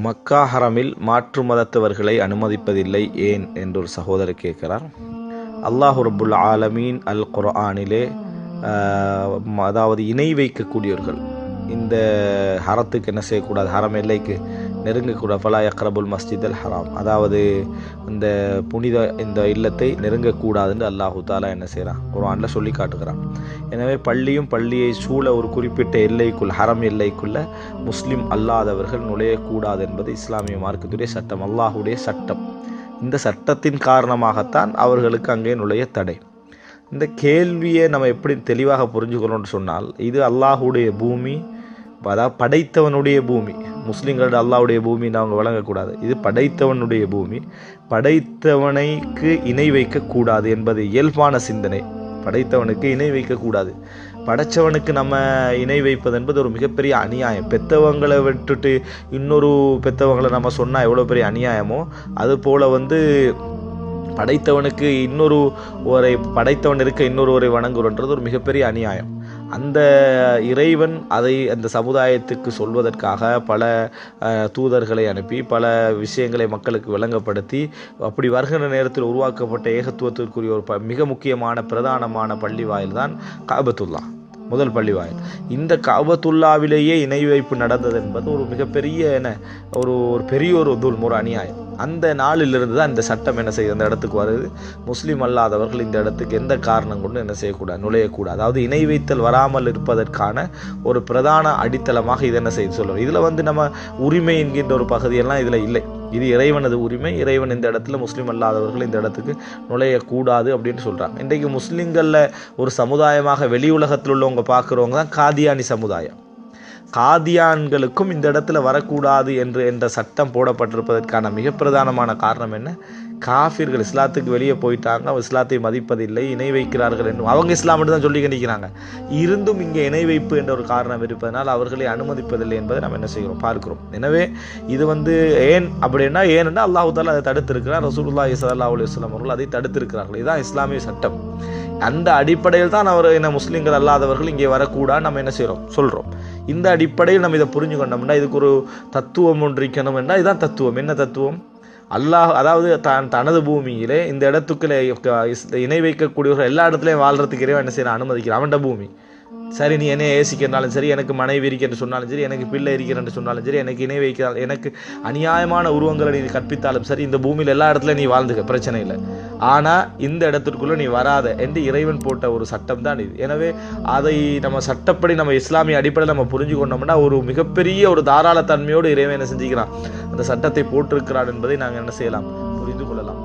மக்கா ஹரமில் மாற்று மதத்தவர்களை அனுமதிப்பதில்லை ஏன் என்று ஒரு சகோதரர் கேட்கிறார். அல்லாஹ் ரபுல் ஆலமீன் அல் குர்ஆனிலே அதாவது இணை வைக்கக்கூடியவர்கள் இந்த ஹரத்துக்கு என்ன செய்யக்கூடாது? ஹரம் எல்லைக்கு நெருங்கக்கூடாது. ஃபலா யக்ரபுல் மஸ்ஜித் அல் ஹராம். அதாவது இந்த புனித இந்த இல்லத்தை நெருங்கக்கூடாதுன்னு அல்லாஹு தாலா என்ன செய்கிறான் குர்ஆனில் சொல்லி காட்டுகிறான். எனவே பள்ளியும் பள்ளியை சூழ ஒரு குறிப்பிட்ட எல்லைக்குள் ஹரம் எல்லைக்குள்ள முஸ்லீம் அல்லாதவர்கள் நுழையக்கூடாது என்பது இஸ்லாமிய மார்க்கத்துடைய சட்டம் அல்லாஹுடைய சட்டம். இந்த சட்டத்தின் காரணமாகத்தான் அவர்களுக்கு அங்கே நுழைய தடை. இந்த கேள்வியை நம்ம எப்படி தெளிவாக புரிஞ்சுக்கணும்னு சொன்னால் இது அல்லாஹுடைய பூமி அதாவது படைத்தவனுடைய பூமி முஸ்லீம்களோட அல்லாவுடைய பூமின்னு அவங்க வழங்கக்கூடாது. இது படைத்தவனுடைய பூமி. படைத்தவனைக்கு இணை வைக்கக்கூடாது என்பது இயல்பான சிந்தனை. படைத்தவனுக்கு இணை வைக்கக்கூடாது. படைத்தவனுக்கு நம்ம இணை வைப்பது என்பது ஒரு மிகப்பெரிய அநியாயம். பெத்தவங்களை விட்டுட்டு இன்னொரு பெத்தவங்களை நம்ம சொன்னால் எவ்வளோ பெரிய அநியாயமோ அது போல் வந்து படைத்தவனுக்கு இன்னொரு ஒரை படைத்தவன் இருக்க இன்னொருவரை வணங்குறன்றது ஒரு மிகப்பெரிய அநியாயம். அந்த இறைவன் அதை அந்த சமுதாயத்துக்கு சொல்வதற்காக பல தூதர்களை அனுப்பி பல விஷயங்களை மக்களுக்கு விளங்கப்படுத்தி அப்படி வருகிற நேரத்தில் உருவாக்கப்பட்ட ஏகத்துவத்திற்குரிய ஒரு ப மிக முக்கியமான பிரதானமான பள்ளி வாயில்தான் காபத்துல்லா. முதல் பள்ளிவாயில். இந்த காபத்துல்லாவிலேயே இணை வைப்பு நடந்தது என்பது ஒரு மிகப்பெரிய என்ன ஒரு ஒரு பெரிய ஒரு துல்ம் ஒரு அநியாயம். அந்த நாளிலிருந்து தான் இந்த சட்டம் என்ன செய்யுது அந்த இடத்துக்கு வருது. முஸ்லீம் அல்லாதவர்கள் இந்த இடத்துக்கு எந்த காரணம் கொண்டு என்ன செய்யக்கூடாது நுழையக்கூடாது. அதாவது இணை வைத்தல் வராமல் இருப்பதற்கான ஒரு பிரதான அடித்தளமாக இது என்ன செய்து சொல்லுவோம் இதில் வந்து நம்ம உரிமை என்கின்ற ஒரு பகுதியெல்லாம் இதில் இல்லை. இது இறைவனது உரிமை. இறைவன் இந்த இடத்துல முஸ்லீம் அல்லாதவர்கள் இந்த இடத்துக்கு நுழையக்கூடாது அப்படின்னு சொல்கிறாங்க இன்றைக்கு முஸ்லீம்களில் ஒரு சமுதாயமாக வெளி உலகத்தில் உள்ளவங்க பார்க்குறவங்க தான் காதியானி சமுதாயம். காதியான்களுக்கும் இந்த இடத்துல வரக்கூடாது என்று என்ற சட்டம் போடப்பட்டிருப்பதற்கான மிக பிரதானமான காரணம் என்ன? காஃபிர்கள் இஸ்லாத்துக்கு வெளியே போயிட்டாங்க. அவங்க இஸ்லாத்தை மதிப்பதில்லை இணை வைக்கிறார்கள் என்றும். அவங்க இஸ்லாம் தான் சொல்லி நிற்கிறாங்க இருந்தும் இங்கே இணை வைப்பு என்ற ஒரு காரணம் இருப்பதனால் அவர்களை அனுமதிப்பதில்லை என்பதை நம்ம என்ன செய்கிறோம்? பார்க்கிறோம். எனவே இது வந்து ஏன் அப்படின்னா ஏன்னா அல்லாஹு தாலா அதை தடுத்திருக்கிறார். ரசூல்லா ஸல்லல்லாஹு அலி வஸ்லாம் அவர்கள் அதை தடுத்திருக்கிறார்கள். இதுதான் இஸ்லாமிய சட்டம். அந்த அடிப்படையில் தான் அவர் என்ன முஸ்லீம்கள் அல்லாதவர்கள் இங்கே வரக்கூடாது நம்ம என்ன செய்கிறோம்? சொல்கிறோம். இந்த அடிப்படையில் நம்ம இதை புரிஞ்சு கொண்டோம்னா இதுக்கு ஒரு தத்துவம் ஒன்று இருக்கணும் என்றால் இதுதான் தத்துவம். என்ன தத்துவம்? அல்லாஹ் அதாவது தான் தனது பூமியிலே இந்த இடத்துக்குள்ளே இணை வைக்கக்கூடியவர்கள் எல்லா இடத்துலையும் வாழ்கிறதுக்கு இறைவன் என்ன செய்யறான்? அனுமதிக்கிறான். அவன்ட பூமி. சரி நீ என்னை ஏசிக்கிறனாலும் சரி எனக்கு மனைவி இருக்கிறன்னு சொன்னாலும் சரி எனக்கு பிள்ளை இருக்கிறன்னு சொன்னாலும் சரி எனக்கு இணை வைக்கிறாள் எனக்கு அநியாயமான உருவங்களை நீ கற்பித்தாலும் சரி இந்த பூமியில் எல்லா இடத்துலையும் நீ வாழ்ந்துக்க பிரச்சனை இல்லை. ஆனால் இந்த இடத்திற்குள்ளே நீ வராத என்று இறைவன் போட்ட ஒரு சட்டம் தான் இது. எனவே அதை நம்ம சட்டப்படி நம்ம இஸ்லாமிய அடிப்படையில் நம்ம புரிஞ்சு கொண்டோம்னா ஒரு மிகப்பெரிய ஒரு தாராளத்தன்மையோடு இறைவன் என்ன செஞ்சுக்கிறான்? அந்த சட்டத்தை போட்டிருக்கிறான் என்பதை நாங்கள் என்ன செய்யலாம்? புரிந்து கொள்ளலாம்.